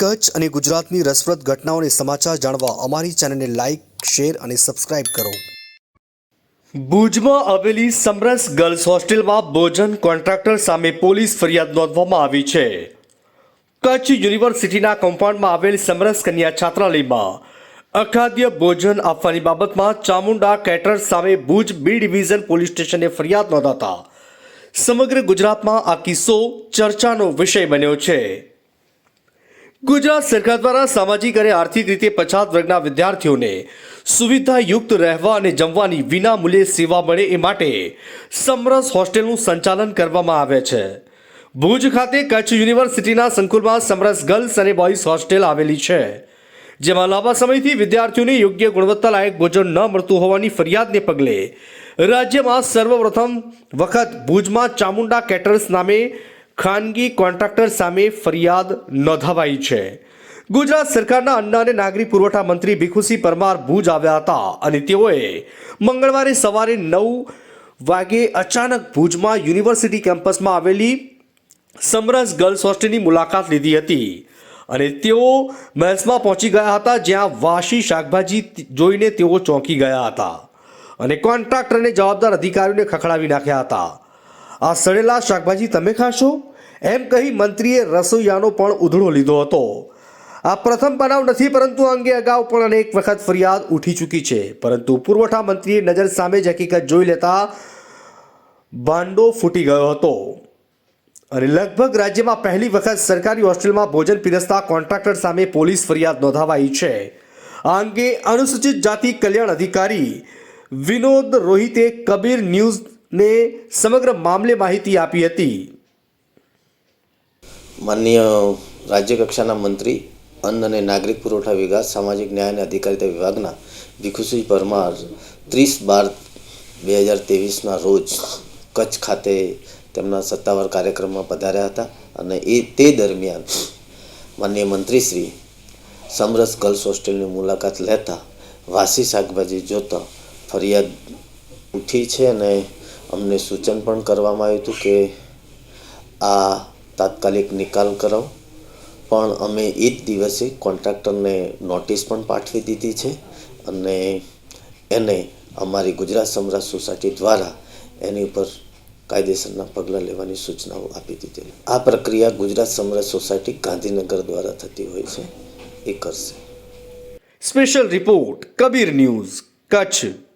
કચ્છ અને ગુજરાતની રસપ્રદ ઘટનાઓને સમાચાર જાણવા અમારી ચેનલને લાઇક શેર અને સબસ્ક્રાઇબ કરો. ભુજમાં આવેલી સમરસ ગર્લ્સ હોસ્ટેલમાં ભોજન કોન્ટ્રાક્ટર સામે પોલીસ ફરિયાદ નોંધવામાં આવી છે. કચ્છ યુનિવર્સિટીના કમ્પાઉન્ડમાં આવેલ સમરસ કન્યા છાત્રાલયમાં અખાદ્ય ભોજન આપવાની બાબતમાં ચામુંડા કેટરર્સ સામે ભુજ બી ડિવિઝન પોલીસ સ્ટેશને ફરિયાદ નોંધાતા સમગ્ર ગુજરાતમાં આ કિસ્સો ચર્ચાનો વિષય બન્યો છે. ગુજરાત સરકાર દ્વારા સામાજિક અને આર્થિક રીતે પછાત વર્ગના વિદ્યાર્થીઓને સુવિધાયુક્ત રહેવા અને જમવાની વિના મૂલ્યે સેવા મળે એ માટે સમરસ હોસ્ટેલનું સંચાલન કરવામાં આવે છે. ભુજ ખાતે કચ્છ યુનિવર્સિટીના સંકુલમાં સમરસ ગર્લ્સ અને બોયઝ હોસ્ટેલ આવેલી છે. જેમાં લાંબા સમયથી વિદ્યાર્થીઓને યોગ્ય ગુણવત્તાલાયક ભોજન ન મળતું હોવાની ફરિયાદને પગલે રાજ્યમાં સર્વપ્રથમ વખત ભુજમાં ચામુંડા કેટર્સ નામે ખાનગી કોન્ટ્રાક્ટર સામે ફરિયાદ નોંધાવાઈ છે. ગુજરાત સરકારના અન્ન અને નાગરિક પુરવઠા મંત્રી ભીખુસિંહ પરમાર ભુજ આવ્યા હતા અને તેઓએ મંગળવારે સવારે નવ વાગે અચાનક ભુજમાં યુનિવર્સિટી કેમ્પસમાં આવેલી સમરસ ગર્લ્સ હોસ્ટેલની મુલાકાત લીધી હતી અને તેઓ મહેસમાં પહોંચી ગયા હતા જ્યાં વાસી શાકભાજી જોઈને તેઓ ચોંકી ગયા હતા અને કોન્ટ્રાક્ટરને જવાબદાર અધિકારીઓને ખખડાવી નાખ્યા હતા. આ સડેલા શાકભાજી તમે ખાશો? એમ કહી મંત્રીએ રસોઈયાનો પણ ઉધડો લીધો હતો. આ પ્રથમ બનાવ નથી, પરંતુ અંગે અગાઉ પણ અનેક વખત ફરિયાદ ઉઠી ચૂકી છે. પરંતુ પુરવઠા મંત્રીએ નજર સામે જ હકીકત જોઈ લેતા ભાંડો ફૂટી ગયો હતો. અને લગભગ રાજ્યમાં પહેલી વખત સરકારી હોસ્ટેલમાં ભોજન પીરસતા કોન્ટ્રાક્ટર સામે પોલીસ ફરિયાદ નોંધાવાઈ છે. આ અંગે અનુસૂચિત જાતિ કલ્યાણ અધિકારી વિનોદ રોહિતે કબીર ન્યૂઝને સમગ્ર મામલે માહિતી આપી હતી. માનનીય રાજ્ય કક્ષાના મંત્રી, અન્ન અને નાગરિક પુરવઠા વિભાગ, સામાજિક ન્યાય અને અધિકારિતા વિભાગના ભીખુસિંહ પરમાર ત્રીસ બાર બે હજાર ત્રેવીસના રોજ કચ્છ ખાતે તેમના સત્તાવાર કાર્યક્રમમાં પધાર્યા હતા અને એ તે દરમિયાન માનનીય મંત્રીશ્રી સમરસ ગર્લ્સ હોસ્ટેલની મુલાકાત લેતા વાસી શાકભાજી જોતા ફરિયાદ ઉઠી છે અને અમને સૂચન પણ કરવામાં આવ્યું હતું કે આ તાત્કાલિક નિકાલ કરાવો. પણ અમે એ જ દિવસે કોન્ટ્રાક્ટરને નોટિસ પણ પાઠવી દીધી છે અને એને અમારી ગુજરાત સમરાજ સોસાયટી દ્વારા એની ઉપર કાયદેસરના પગલાં લેવાની સૂચનાઓ આપી દીધી આ પ્રક્રિયા ગુજરાત સમરાજ સોસાયટી ગાંધીનગર દ્વારા થતી હોય છે. એ કરશે. Special report Kabir news Kutch